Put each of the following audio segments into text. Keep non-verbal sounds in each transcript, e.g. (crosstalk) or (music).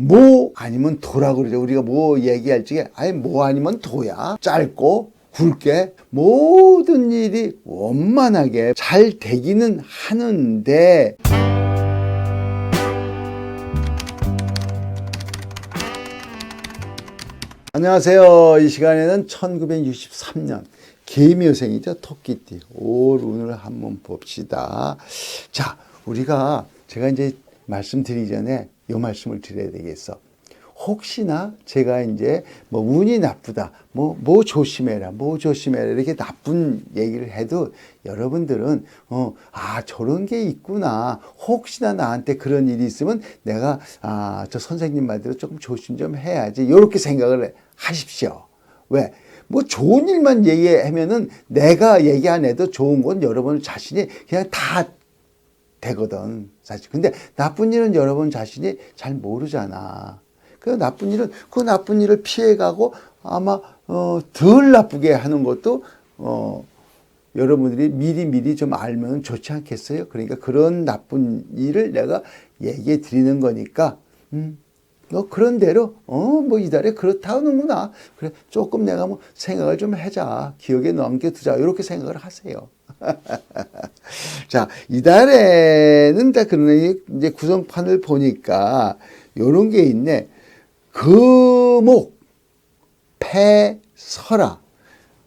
뭐 아니면 도라고 그러죠. 우리가 뭐 얘기할 적에 아예 뭐 아니면 도야. 짧고 굵게 모든 일이 원만하게 잘 되기는 하는데 안녕하세요. 이 시간에는 1963년 개미여생이죠. 토끼띠 올 운을 한번 봅시다. 자, 우리가 제가 이제 말씀드리기 전에 요 말씀을 드려야 되겠어. 혹시나 제가 이제 뭐 운이 나쁘다, 뭐, 뭐 조심해라, 뭐 조심해라, 이렇게 나쁜 얘기를 해도 여러분들은, 어, 아, 저런 게 있구나. 혹시나 나한테 그런 일이 있으면 내가, 아, 저 선생님 말대로 조금 조심 좀 해야지. 이렇게 생각을 하십시오. 왜? 뭐 좋은 일만 얘기하면은 내가 얘기 안 해도 좋은 건 여러분 자신이 그냥 다 되거든 사실. 근데 나쁜 일은 여러분 자신이 잘 모르잖아. 그 나쁜 일은 그 나쁜 일을 피해가고 아마 어, 덜 나쁘게 하는 것도 어, 여러분들이 미리 미리 좀 알면 좋지 않겠어요? 그러니까 그런 나쁜 일을 내가 얘기해 드리는 거니까. 음, 너 그런 대로 어 뭐 이달에 그렇다는구나. 그래 조금 내가 뭐 생각을 좀 해자. 기억에 남겨두자. 이렇게 생각을 하세요. (laughs) 자 이달에는 다 그런 이제 구성판을 보니까 요런 게 있네. 금옥 패설아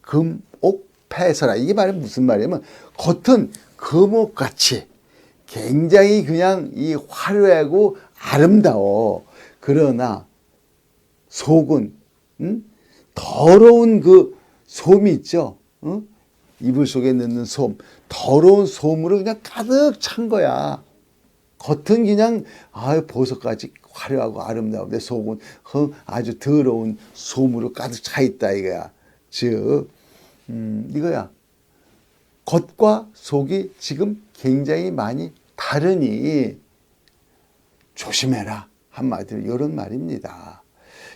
금옥 패설아 이게 말이 무슨 말이냐면 겉은 금옥같이 굉장히 그냥 이 화려하고 아름다워. 그러나 속은 음? 더러운 그 솜이 있죠. 어? 이불 속에 넣는 솜, 더러운 솜으로 그냥 가득 찬 거야. 겉은 그냥 아 보석까지 화려하고 아름다운데 속은 어, 아주 더러운 솜으로 가득 차 있다 이거야. 즉 음, 이거야. 겉과 속이 지금 굉장히 많이 다르니 조심해라. 한마디로 이런 말입니다.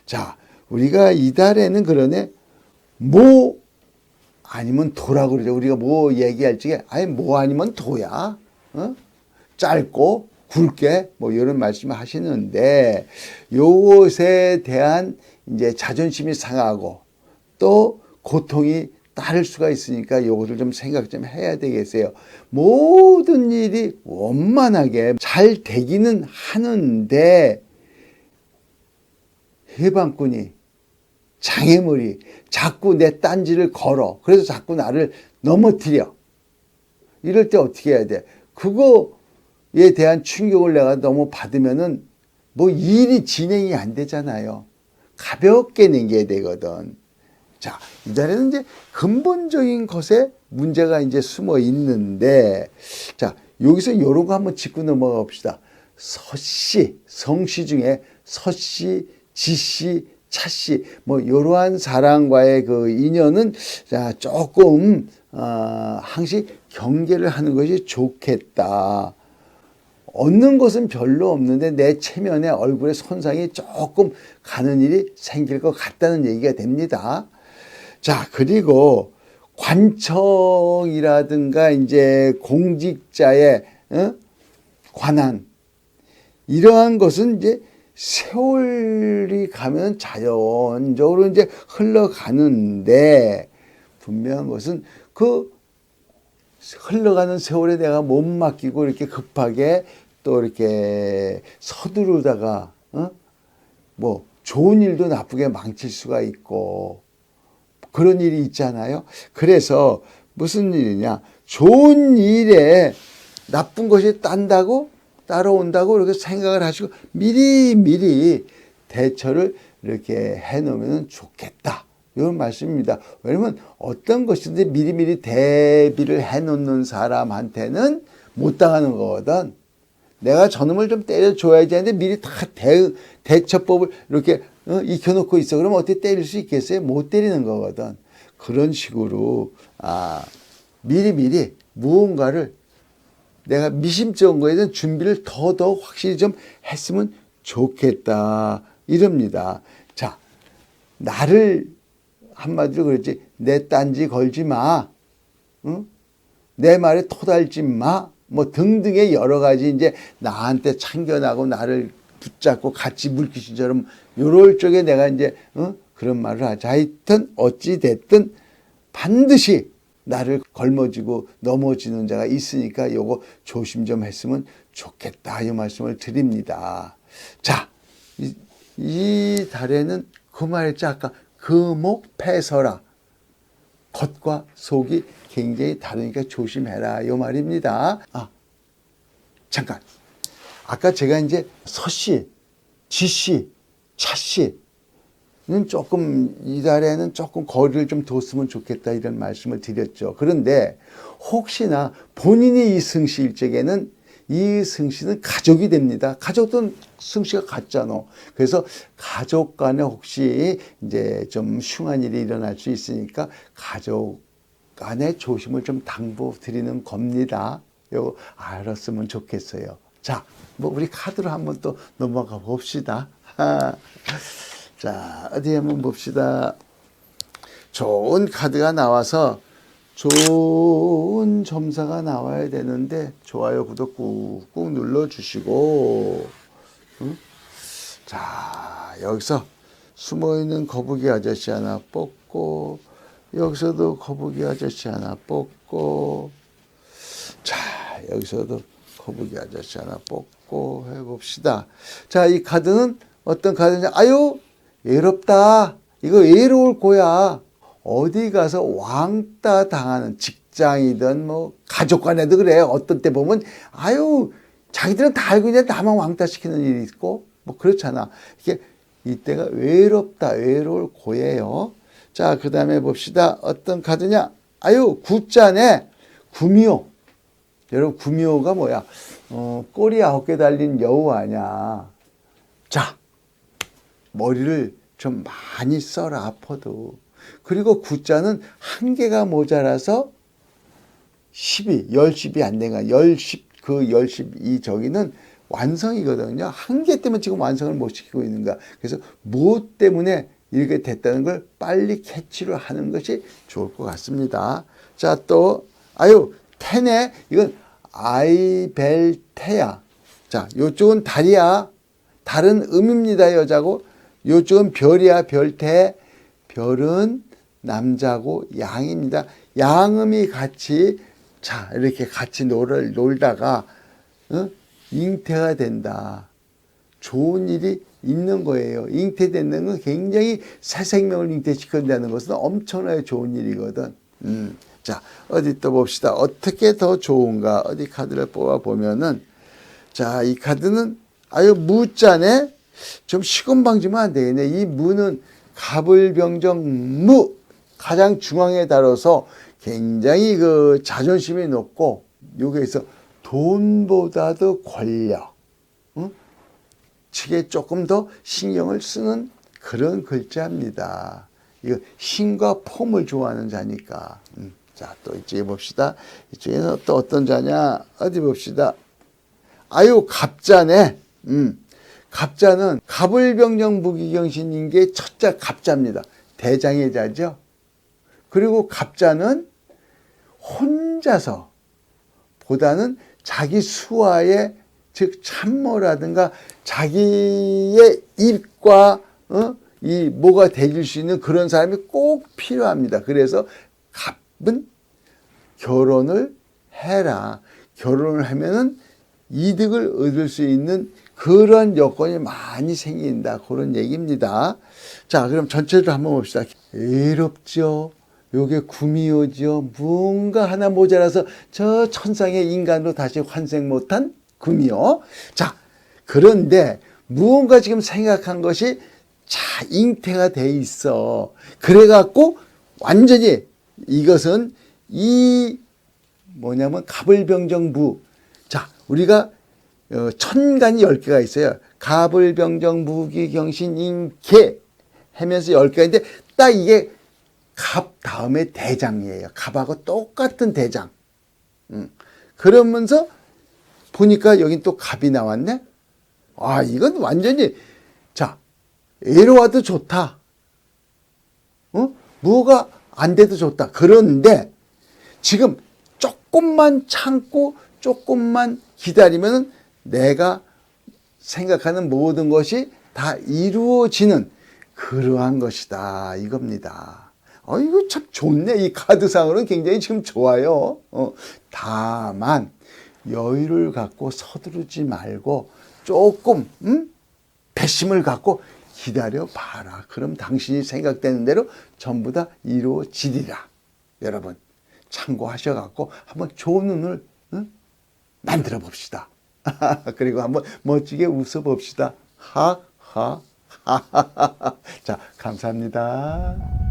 자, 우리가 이달에는 그러네 뭐 아니면 도라고 그러죠. 우리가 뭐 얘기할 적에 아예 뭐 아니면 도야. 어? 짧고 굵게 뭐 이런 말씀을 하시는데 요것에 대한 이제 자존심이 상하고 또 고통이 따를 수가 있으니까 이것을 좀 생각 좀 해야 되겠어요. 모든 일이 원만하게 잘 되기는 하는데 해방꾼이 장애물이 자꾸 내 딴지를 걸어. 그래서 자꾸 나를 넘어뜨려. 이럴 때 어떻게 해야 돼? 그거에 대한 충격을 내가 너무 받으면은 뭐 일이 진행이 안 되잖아요. 가볍게 넘겨야 되거든. 자, 이달에는 이제 근본적인 것에 문제가 이제 숨어 있는데, 자, 여기서 이런 거 한번 짚고 넘어가 봅시다. 서씨, 성씨 중에 서씨, 지씨, 차씨, 뭐, 이러한 사람과의 그 인연은, 자, 조금, 어, 항시 경계를 하는 것이 좋겠다. 얻는 것은 별로 없는데 내 체면에 얼굴에 손상이 조금 가는 일이 생길 것 같다는 얘기가 됩니다. 자, 그리고 관청이라든가 이제 공직자의 어? 관한 이러한 것은 이제 세월이 가면 자연적으로 이제 흘러가는데 분명한 것은 그 흘러가는 세월에 내가 못 맡기고 이렇게 급하게 또 이렇게 서두르다가 어? 뭐 좋은 일도 나쁘게 망칠 수가 있고 그런 일이 있잖아요. 그래서 무슨 일이냐? 좋은 일에 나쁜 것이 딴다고 따라온다고 이렇게 생각을 하시고 미리 미리 대처를 이렇게 해놓으면 좋겠다. 이런 말씀입니다. 왜냐면 어떤 것이든지 미리미리 대비를 해놓는 사람한테는 못 당하는 거거든. 내가 저놈을 좀 때려줘야지 하는데 미리 다 대, 대처법을 이렇게 어, 익혀놓고 있어. 그러면 어떻게 때릴 수 있겠어요? 못 때리는 거거든. 그런 식으로, 아, 미리미리 무언가를 내가 미심쩍은 거에 대한 준비를 더더 확실히 좀 했으면 좋겠다. 이럽니다. 자, 나를 한마디로 그랬지. 내 딴지 걸지 마. 응? 내 말에 토달지 마. 뭐 등등의 여러 가지 이제 나한테 참견하고 나를 붙잡고 같이 물귀신처럼 요럴 적에 내가 이제 어? 그런 말을 하자. 하여튼 어찌 됐든 반드시 나를 걸머지고 넘어지는 자가 있으니까 요거 조심 좀 했으면 좋겠다. 이 말씀을 드립니다. 자, 이, 이 달에는 그 말했지 아까 금옥패서라. 겉과 속이 굉장히 다르니까 조심해라. 이 말입니다. 아, 잠깐. 아까 제가 이제 서씨, 지씨, 차씨, 는 조금 이달에는 조금 거리를 좀 뒀으면 좋겠다 이런 말씀을 드렸죠. 그런데 혹시나 본인이 이 승시일 적에는 이 승시는 가족이 됩니다. 가족도 승시가 같잖아. 그래서 가족 간에 혹시 이제 좀 흉한 일이 일어날 수 있으니까 가족 간에 조심을 좀 당부 드리는 겁니다. 요 알았으면 좋겠어요. 자, 뭐 우리 카드로 한번 또 넘어가 봅시다. (laughs) 자, 어디 한번 봅시다. 좋은 카드가 나와서 좋은 점사가 나와야 되는데 좋아요, 구독 꾹꾹 눌러주시고 응? 자, 여기서 숨어있는 거북이 아저씨 하나 뽑고 여기서도 거북이 아저씨 하나 뽑고 자, 여기서도 거북이 아저씨 하나 뽑고 해봅시다. 자, 이 카드는 어떤 카드냐? 아유, 외롭다. 이거 외로울 거야. 어디 가서 왕따 당하는 직장이든 뭐 가족 간에도 그래. 어떤 때 보면 아유, 자기들은 다 알고 있는데 나만 왕따 시키는 일이 있고 뭐 그렇잖아. 이게 이때가 외롭다. 외로울 고예요. 자, 그 다음에 봅시다. 어떤 카드냐? 아유, 구자네. 구미호. 여러분, 구미호가 뭐야? 어, 꼬리 아홉 개 달린 여우 아냐. 자, 머리를 좀 많이 써라, 아파도. 그리고 구자는 한 개가 모자라서 10이, 10, 10이 안 된가. 10, 10, 그 10, 10, 이 저기는 완성이거든요. 한 개 때문에 지금 완성을 못 시키고 있는 거야. 그래서 뭐 때문에 이렇게 됐다는 걸 빨리 캐치를 하는 것이 좋을 것 같습니다. 자, 또, 아유, 테네. 이건 아이벨테야. 자, 요쪽은 달이야. 달은 음입니다, 여자고. 요쪽은 별이야, 별태. 별은 남자고 양입니다. 양음이 같이, 자, 이렇게 같이 놀, 놀다가, 어? 잉태가 된다. 좋은 일이 있는 거예요. 잉태되는 건 굉장히 새 생명을 잉태시킨다는 것은 엄청나게 좋은 일이거든. 음. 자, 어디 또 봅시다. 어떻게 더 좋은가? 어디 카드를 뽑아 보면은, 자, 이 카드는 아유 무자네. 좀 시건방지면 안 되겠네. 이 무는 가불병정 무 가장 중앙에 달아서 굉장히 그 자존심이 높고 여기에서 돈보다도 권력, 응? 측에 조금 더 신경을 쓰는 그런 글자입니다. 이거 힘과 폼을 좋아하는 자니까. 음. 자, 또 이쪽에 봅시다. 이쪽에는 또 어떤 자냐? 어디 봅시다. 아유, 갑자네. 음. 갑자는 갑을병정 무기경신인 게 첫자 갑자입니다. 대장의 자죠. 그리고 갑자는 혼자서 보다는 자기 수하에 즉 참모라든가 자기의 입과 어? 이 뭐가 대줄 수 있는 그런 사람이 꼭 필요합니다. 그래서 갑은 결혼을 해라. 결혼을 하면은 이득을 얻을 수 있는 그런 여건이 많이 생긴다. 그런 얘기입니다. 자, 그럼 전체를 한번 봅시다. 외롭죠. 요게 구미호죠. 뭔가 하나 모자라서 저 천상의 인간으로 다시 환생 못한 구미호. 자, 그런데 무언가 지금 생각한 것이 자, 잉태가 돼 있어. 그래갖고 완전히 이것은 이 뭐냐면 갑을병정부. 자, 우리가 어, 천간이 열 개가 있어요. 갑을 병정 무기 경신 인계 하면서 열 개인데 딱 이게 갑 다음에 대장이에요. 갑하고 똑같은 대장. 음. 그러면서 보니까 여긴 또 갑이 나왔네. 아, 이건 완전히 자 애로와도 좋다. 어? 뭐가 안 돼도 좋다. 그런데 지금 조금만 참고 조금만 기다리면 내가 생각하는 모든 것이 다 이루어지는 그러한 것이다 이겁니다. 어 이거 참 좋네 이 카드상으로는 굉장히 지금 좋아요. 어, 다만 여유를 갖고 서두르지 말고 조금 음? 배심을 갖고 기다려 봐라. 그럼 당신이 생각되는 대로 전부 다 이루어지리라. 여러분 참고하셔 갖고 한번 좋은 눈을 응? 만들어 봅시다. (laughs) 그리고 한번 멋지게 웃어 봅시다. 하하하. (laughs) 자, 감사합니다.